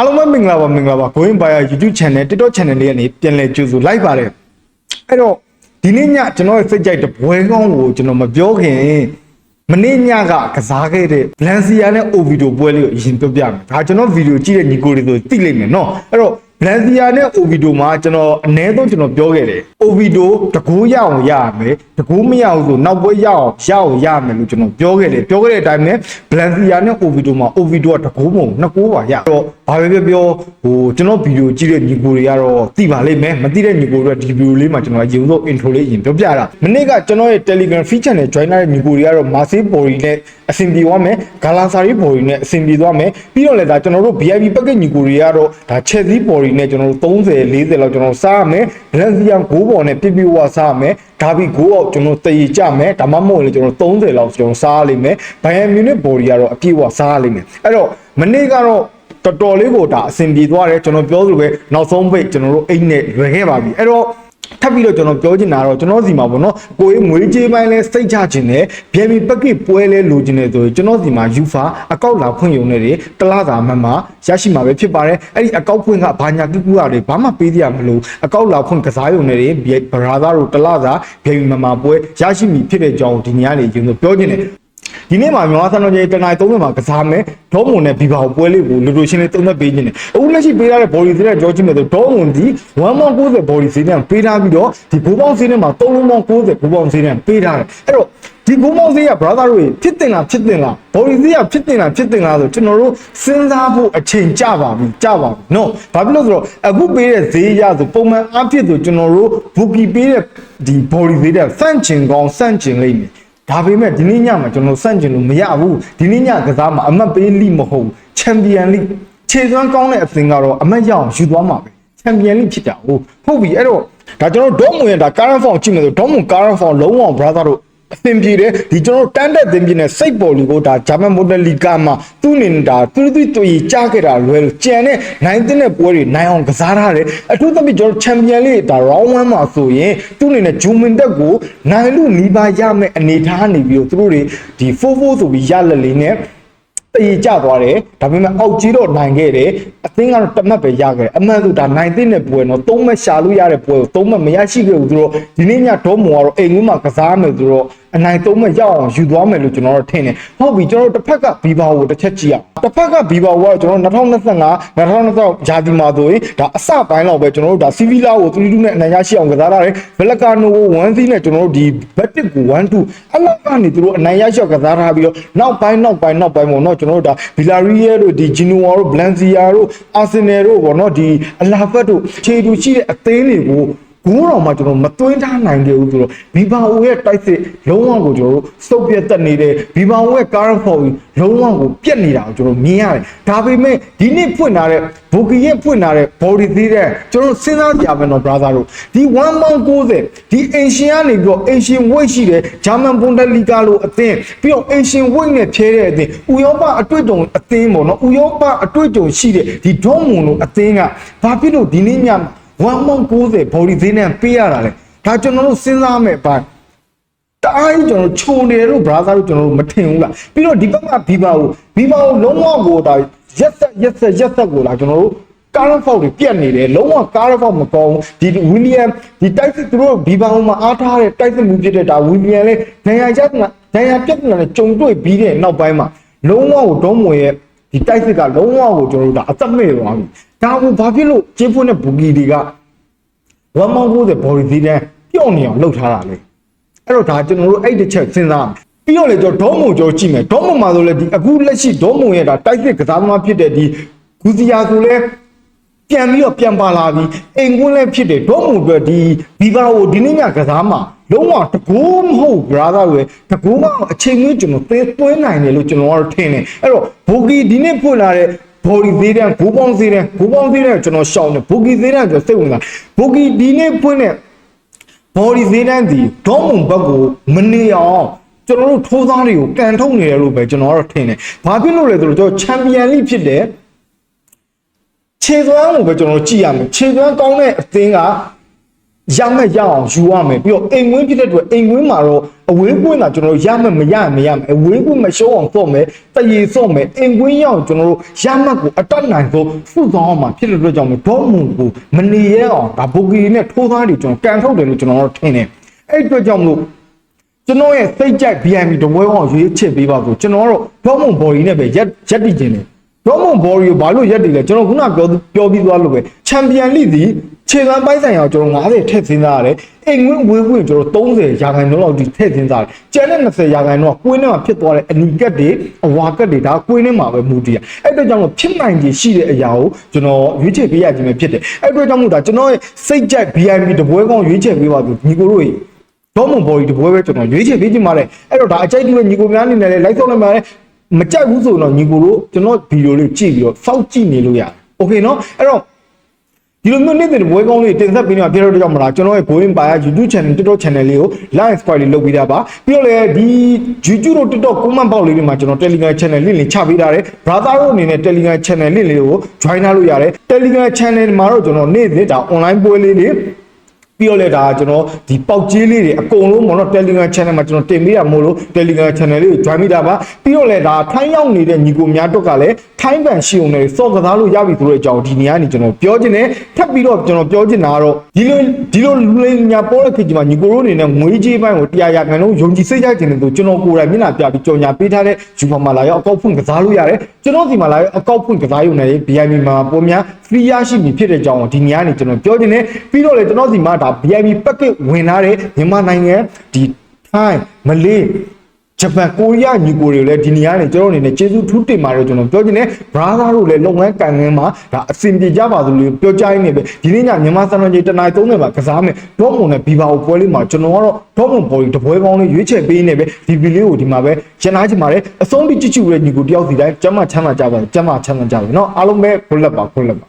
အားလုံးပဲမင်္ဂလာပါမင်္ဂလာပါ Going by YouTube channel TikTok channel လေးကနေပြန်လည်ကြိုဆိုလိုက်ပါတယ်အဲ့တော့ဒီနေ့ညကျွန်တော်ရဲ့စိတ်ကြိုက်တဲ့ဘွဲကောင်းကိုကျွန်တော်မပြောခင်မနေ့ညကကစားခဲ့တဲ့ Valencia နဲ့ Ovido ပွဲလေးကိုအရင်ပြောပြမယ်ဒါကျွန်တော်ဗီဒီယိုကြည့်တဲ့ညီကိုတွေဆိုသိလိမ့်မယ်เนาะအဲ့တော့ Valencia နဲ့ Ovido မှာကျွန်တော်အ ਨੇ ဆုံးကျွန်တော်ပြောခဲ့တယ် Ovido တကူရအောင်ရရမယ်တကူမရအောင်ဆိုနောက်ပွဲရအောင်ရအောင်ရမယ်လို့ကျွန်တော်ပြောခဲ့တယ်ပြောခဲ့တဲ့အတိုင်းပဲ Valencia နဲ့ Ovido မှာ Ovido ကတကူမဟုတ်နှစ်ကူပါရတော့ဘာပဲပြောပြောဟိုကျွန်တော်ဗီဒီယိုကြည့်တဲ့ညီကိုတွေကတော့သိပါလိမ့်မယ်မသိတဲ့ညီကိုတွေဒီဗီဒီယိုလေးမှာကျွန်တော်ရေဦးဆုံး intro လေးရင်ပြောပြတာမနေ့ကကျွန်တော်ရဲ့ Telegram feature နဲ့ join လာတဲ့ညီကိုတွေကတော့ Marseille Bori နဲ့အဆင်ပြေသွားမယ် Galatasaray Bori နဲ့အဆင်ပြေသွားမယ်ပြီးတော့လည်းဒါကျွန်တော်တို့ VIP package ညီကိုတွေကတော့ဒါ Chelsea Bori နဲ့ကျွန်တော်တို့30 40လောက်ကျွန်တော်စားရမယ် Valencia ဂိုးပေါ်နဲ့ပြပြဝါစားရမယ်ဒါပြီးဂိုးအောက်ကျွန်တော်တည်ကြမယ်ဒါမှမဟုတ်လေကျွန်တော်30လောက်ကျွန်တော်စားရလိမ့်မယ် Bayern Munich Bori ကတော့အပြည့်ဝစားရလိမ့်မယ်အဲ့တော့မနေ့ကတော့တော်တော်လေးကိုဒါအဆင်ပြေသွားတယ်ကျွန်တော်ပြောသလိုပဲနောက်ဆုံးပိတ်ကျွန်တော်တို့အိတ်နဲ့လွယ်ခဲ့ပါပြီအဲ့တော့ ထပ်ပြီးတော့ကျွန်တော်ပြောချင်တာတော့ကျွန်တော်စီမှာပေါ့နော်ကိုယ်ငွေကြေးပိုင်းလဲစိတ်ချခြင်းနဲ့ပြန်ပြီးပက်ကစ်ပွဲလဲလိုချင်တယ်ဆိုရင်ကျွန်တော်စီမှာ UFA အကောက်လာဖွင့်ရုံနဲ့တွေတလားသာမှမှရရှိမှာပဲဖြစ်ပါတယ်အဲ့ဒီအကောက်ဖွင့်ကဘာညာကူကူရတယ်ဘာမှပေးရမလို့အကောက်လာဖွင့်ကစားရုံနဲ့တွေဘရာသာတို့တလားသာပြန်ပြီးမှမှပွဲရရှိမိဖြစ်တဲ့ကြောင်းဒီနေ့ကနေကျွန်တော်ပြောချင်တယ် ဒီနေ့မှာမြန်မာစံတော်ချိန်တနင်္လာသုံးရက်မှာကစားမယ်ဒေါမွန်နဲ့ဘီဘာကိုပွဲလေးကိုလူလူရှင်းလေးသုံးသက်ပေးခြင်းနဲ့အခုလက်ရှိပေးထားတဲ့ body သေးတဲ့ကြောချင်းတွေဆိုဒေါမွန်ဒီ1.90 body ဈေးနဲ့ပေးထားပြီးတော့ဒီဘိုးပေါင်းဈေးနဲ့မှာ3လုံးပေါင်း90ဘိုးပေါင်းဈေးနဲ့ပေးထားတယ်အဲ့တော့ဒီဘိုးပေါင်းဈေးက brother တို့ဖြစ်တင်လားဖြစ်တင်လား body ဈေးကဖြစ်တင်လားဖြစ်တင်လားဆိုကျွန်တော်တို့စဉ်းစားဖို့အချိန်ကြပါပြီကြပါပြီနော်ဘာဖြစ်လို့ဆိုတော့အခုပေးတဲ့ဈေးရဆိုပုံမှန်အဖြစ်ဆိုကျွန်တော်တို့ bookie ပေးတဲ့ဒီ body ဈေးတဲ့စန့်ကျင်ကောင်းစန့်ကျင်လိမ့်မယ် ဒါပေမဲ့ဒီနေ့ညမှာကျွန်တော်စန့်ကျင်လို့မရဘူးဒီနေ့ညကစားမှာအမတ်ပေးလိမဟုတ်ဘူးချန်ပီယံလိခြေစွမ်းကောင်းတဲ့အသင်းကတော့အမတ်ရအောင်ယူသွားမှာပဲချန်ပီယံလိဖြစ်တာဟုတ်ဟုတ်ပြီအဲ့တော့ဒါကျွန်တော်ဒေါမွန်ရဲ့ဒါ current form ကြည့်မယ်ဆိုဒေါမွန် current form လုံးဝ brother တို့ အသင်ပြေတယ်ဒီကျွန်တော်တန်းတက်သင်ပြနေစိတ်ပေါ်လီကိုဒါဂျာမန်မိုဒယ်လီကာမှာသူ့အနေနဲ့ဒါသူသူတူကြားခဲ့တာလွယ်လို့ကြံတဲ့နိုင်တဲ့ပွဲတွေနိုင်အောင်ကစားထားတယ်အထူးသဖြင့်ကျွန်တော်ချန်ပီယံလိဒါ round 1မှာဆိုရင်သူ့အနေနဲ့ဂျူမင်တက်ကိုနိုင်လို့နီးပါးရမယ့်အနေထားနေပြီးတော့သူတို့တွေဒီ4-4ဆိုပြီးရလက်လေးနဲ့တည်ကြသွားတယ်ဒါပေမဲ့အောက်ကြီးတော့နိုင်ခဲ့တယ်အသင်းကတော့တမတ်ပဲရခဲ့တယ်အမှန်ဆိုဒါနိုင်တဲ့နဲ့ပွဲတော့သုံးမရှာလို့ရတဲ့ပွဲကိုသုံးမမရရှိခဲ့ဘူးသူတို့ဒီနေ့ညဒေါမွန်ကတော့အိမ်ဝင်မှာကစားမယ်ဆိုတော့ အနိုင်သုံးမရောက်အောင်ယူသွားမယ်လို့ကျွန်တော်တို့ထင်တယ်ဟုတ်ပြီကျွန်တော်တို့တစ်ဖက်ကဘီဘာကိုတစ်ချက်ကြည့်အောင်တစ်ဖက်ကဘီဘာကိုကတော့ကျွန်တော်2025 2026ဂျာဒီမာဆိုရင်ဒါအစပိုင်းလောက်ပဲကျွန်တော်တို့ဒါစီဗီလာကို3-2နဲ့အနိုင်ရရှိအောင်ကစားရတယ်ဘလကာနိုကို1-3နဲ့ကျွန်တော်တို့ဒီဘက်တစ်ကို1-2အဲ့လောက်ကနေသူတို့အနိုင်ရရှိအောင်ကစားထားပြီးတော့နောက်ပိုင်းနောက်ပိုင်းနောက်ပိုင်းပေါ့နော်ကျွန်တော်တို့ဒါဗီလာရီယယ်တို့ဒီဂျီနိုဝါတို့ဘလန်စီယာတို့အာဆင်နယ်တို့ပေါ့နော်ဒီအလာဖတ်တို့ခြေတူရှိတဲ့အသင်းတွေကို ဂိုးတော်မှာကျွန်တော်မသွင်းထားနိုင်ခဲ့ဘူးဆိုတော့ဘီဘာအိုရဲ့တိုက်စစ်လုံးဝကိုကျွန်တော်တို့စုပ်ပြတ်တက်နေတယ်ဘီဘာအိုရဲ့ current form လုံးဝကိုပြက်နေတာကိုကျွန်တော်မြင်ရတယ်ဒါပေမဲ့ဒီနေ့ဖွင့်လာတဲ့ဘိုကီရဲ့ဖွင့်လာတဲ့ body သေးတဲ့ကျွန်တော်စဉ်းစားကြရမယ်နော် brother တို့ဒီ1.90ဒီ Asian ကနေပြီးတော့ Asian weight ရှိတယ် German Bundesliga လို့အသင်းပြီးတော့ Asian weight နဲ့ဖြဲတဲ့အသင်းဥရောပအတွေ့အကြုံအသင်းပေါ့နော်ဥရောပအတွေ့အကြုံရှိတဲ့ဒီဒေါမွန်လို့အသင်းကဘာဖြစ်လို့ဒီနေ့ည 1.90 body သေးနဲ့ပေးရတာလဲဒါကျွန်တော်တို့စဉ်းစားမယ်ပါတအားကြီးကျွန်တော်ခြုံနေတယ်လို့ brother တို့ကျွန်တော်တို့မထင်ဘူးလားပြီးတော့ဒီဘက်ကဘီဘာကိုဘီဘာကိုလုံးဝကိုဒါရက်ဆက်ရက်ဆက်ရက်ဆက်ကိုလာကျွန်တော်တို့ current fault တွေပြတ်နေတယ်လုံးဝ current fault မကောင်းဘူးဒီ William ဒီတိုက်စစ်သူတို့ဘီဘာမှာအားထားတဲ့တိုက်စစ်မှုဖြစ်တဲ့ဒါ William လေးဒဏ်ရာရတဲ့ဒဏ်ရာပြတ်တဲ့ကြုံတွေ့ပြီးတဲ့နောက်ပိုင်းမှာလုံးဝကိုဒေါမွေရဲ့ဒီတိုက်စစ်ကလုံးဝကိုကျွန်တော်တို့ဒါအသက်မဲ့သွားပြီ ဒါကိုဘာဖြစ်လို့ကျေးဖွင့်တဲ့ဘူဂီတွေက1.90 body သေးတဲ့ပြော့နေအောင်လုပ်ထားတာလေအဲ့တော့ဒါကျွန်တော်တို့အဲ့တစ်ချက်စဉ်းစားပြီးတော့လေကျွန်တော်ဒေါမုံကျော်ကြည့်မယ်ဒေါမုံမှာဆိုလေဒီအခုလက်ရှိဒေါမုံရဲ့ဒါတိုက်စစ်ကစားသမားဖြစ်တဲ့ဒီဂူစီယာဆိုလဲပြန်ပြီးတော့ပြန်ပါလာပြီးအိမ်ကွန်းလည်းဖြစ်တယ်ဒေါမုံအတွက်ဒီဘီဘာကိုဒီနေ့ညကစားမှာလုံးဝတကူမဟုတ် brother တွေတကူမအချိန်ကြီးကျွန်တော်သင်းသွင်းနိုင်တယ်လို့ကျွန်တော်ကတော့ထင်တယ်အဲ့တော့ဘူဂီဒီနေ့ဖွင့်လာတဲ့ ဘော်ဒီသေးတဲ့ဘိုးပေါင်းသေးတဲ့ဘိုးပေါင်းသေးတဲ့ကျွန်တော်ရှောင်းတယ်ဘူဂီသေးတဲ့ကျွန်တော်စိတ်ဝင်စားဘူဂီဒီနေ့ဖွင့်တဲ့ဘော်ဒီသေးတဲ့ဒီဒေါမွန်ဘက်ကိုမနေအောင်ကျွန်တော်တို့ထိုးသားတွေကိုကန်ထုတ်နေတယ်လို့ပဲကျွန်တော်ကတော့ထင်တယ်။ဘာဖြစ်လို့လဲဆိုတော့ကျွန်တော်ချန်ပီယံလိဖြစ်တဲ့ခြေသွမ်းကိုပဲကျွန်တော်တို့ကြည့်ရမယ်။ခြေသွမ်းကောင်းတဲ့အသင်းက ရမယ်ရအောင်ယူရမယ်ပြီးတော့အိမ်ဝင်းဖြစ်တဲ့အတွက်အိမ်ဝင်းမှာတော့အဝေးကွင်းကကျွန်တော်တို့ရမယ်မရမရမယ်အဝေးကွင်းမရှုံးအောင်တော့မယ်တရေစော့မယ်အိမ်ကွင်းရအောင်ကျွန်တော်တို့ရမှတ်ကိုအတက်နိုင်ဆုံးစုဆောင်အောင်မှာဖြစ်တဲ့အတွက်ကြောင့်မို့ဒေါမွန်ကိုမနေရအောင်ဒါဘိုဂီနဲ့ထိုးသားတွေကျွန်တော်ကန်ထုတ်တယ်လို့ကျွန်တော်တို့ထင်တယ်အဲ့အတွက်ကြောင့်မို့ကျွန်တော်ရဲ့စိတ်ကြိုက် BMB တပွဲကောင်ရွေးချစ်ပေးပါဆိုကျွန်တော်ကတော့ဒေါမွန်ဘော်ဒီနဲ့ပဲရက်ရက်တည်ခြင်းတယ် ဒေါမွန်ဘော်ရီကိုဘာလို့ရက်တည်လဲကျွန်တော်ခုနပြောပြောပြီးသွားလို့ပဲချန်ပီယံလိသည်ခြေခံပိုင်းဆိုင်ရာကိုကျွန်တော်90ထည့်သင်းသားရတယ်အိမ်ဝင်းဝေးဝင်းကျွန်တော်30ရာခိုင်နှုန်းလောက်ဒီထည့်သင်းသားတယ်ကျန်တဲ့20ရာခိုင်နှုန်းကကွင်းထဲမှာဖြစ်သွားတဲ့အနီကက်တွေအဝါကက်တွေဒါကွင်းထဲမှာပဲမူတည်ရအဲ့အတွက်ကြောင့်မို့ဖြစ်နိုင်ခြေရှိတဲ့အရာကိုကျွန်တော်ရွေးချယ်ပေးရခြင်းပဲဖြစ်တယ်အဲ့အတွက်ကြောင့်မို့ဒါကျွန်တော်ရဲ့စိတ်ကြိုက် VIP တပွဲကောင်းရွေးချယ်ပေးပါဆိုညီကိုတို့ရေဒေါမွန်ဘော်ရီတပွဲပဲကျွန်တော်ရွေးချယ်ပေးခြင်းပါတယ်အဲ့တော့ဒါအကြိုက်တူရဲ့ညီကိုများအနေနဲ့လည်း like ဆောက်လိုက်ပါတယ် မကြိုက်ဘူးဆိုရင်တော့ညီကိုတို့ကျွန်တော်ဗီဒီယိုလေးကြည့်ပြီးတော့စောင့်ကြည့်နေလို့ရတယ်โอเคเนาะအဲ့တော့ဒီလိုမျိုးနေ့စဉ်ဘွဲကောင်းလေးတင်ဆက်ပေးနေမှာပြတော့ကြောင့်မလားကျွန်တော်ရဲ့ Going By YouTube channel TikTok channel လေးကို live squad လေးလုပ်ပေးတာပါပြီးတော့လည်းဒီ YouTube တို့ TikTok comment box လေးတွေမှာကျွန်တော် Telegram channel လေးလေးချပေးထားတယ် brother တို့အနေနဲ့ Telegram channel လေးလေးကို join ထားလို့ရတယ် Telegram channel မှာတော့ကျွန်တော်နေ့စဉ်ဒါ online ပွဲလေးတွေ ပြီးတော့လေဒါကျွန်တော်ဒီပေါက်ကြီးလေးတွေအကုန်လုံးပေါ့နော် Telegram channel မှာကျွန်တော်တင်ပေးတာမို့လို့ Telegram channel လေးကို join မိတာပါပြီးတော့လေဒါထိုင်းရောက်နေတဲ့ညီကိုများတော့ကလည်းထိုင်းပန်ရှိုံနဲ့စော့ကစားလို့ရပြီဆိုတဲ့အကြောင်းဒီနေရာနေကျွန်တော်ပြောချင်တယ်ထပ်ပြီးတော့ကျွန်တော်ပြောချင်တာကတော့ဒီလိုဒီလိုလူလိမ်ညာပေါ်တဲ့ခေတ်ကြီးမှာညီကိုတို့အနေနဲ့ငွေကြေးပိုင်းကိုတရားရခံလို့ယုံကြည်စိတ်ကြတယ်လို့ကျွန်တော်ကိုယ်တိုင်မျက်နှာပြပြီးကြော်ညာပေးထားတဲ့ယူဖာမှာလာရောက်အကောက်ဖွင့်ကစားလို့ရတယ်ကျွန်တော်ဒီမှာလာရောက်အကောက်ဖွင့်ကစားရုံနဲ့ VIP မှာပေါ်များ free ရရှိပြီဖြစ်တဲ့အကြောင်းကိုဒီနေရာနေကျွန်တော်ပြောချင်တယ်ပြီးတော့လေကျွန်တော်ဒီမှာဒါ VIP package ဝင်လာတဲ့မြန်မာနိုင်ငံဒီထိုင်းမလေးဂျပန်ကိုရီးယားညီကိုတွေလည်းဒီနေရာနေကျွန်တော်အနေနဲ့ကျေးဇူးထူးတင်ပါတယ်ကျွန်တော်ပြောချင်တယ် brother တို့လည်းလုပ်ငန်းကန်ငန်းမှာဒါအဆင်ပြေကြပါသလိုပြောကြရင်းနေပဲဒီနေ့ညမြန်မာစံတော်ချိန်တနား30မှာကစားမယ်ဒေါမွန်နဲ့ဘီဘာကိုပွဲလေးမှာကျွန်တော်ကတော့ဒေါမွန်ပေါ်ဒီတပွဲကောင်းလေးရွေးချယ်ပေးနေပဲဒီဗီလေးကိုဒီမှာပဲကျန်သားချင်ပါတယ်အဆုံးထိကြည့်ကြည့်ရတဲ့ညီကိုတယောက်စီတိုင်းကျမ်းမချမ်းသာကြပါကျမ်းမချမ်းသာကြပါเนาะအားလုံးပဲခွလက်ပါခွလက်ပါ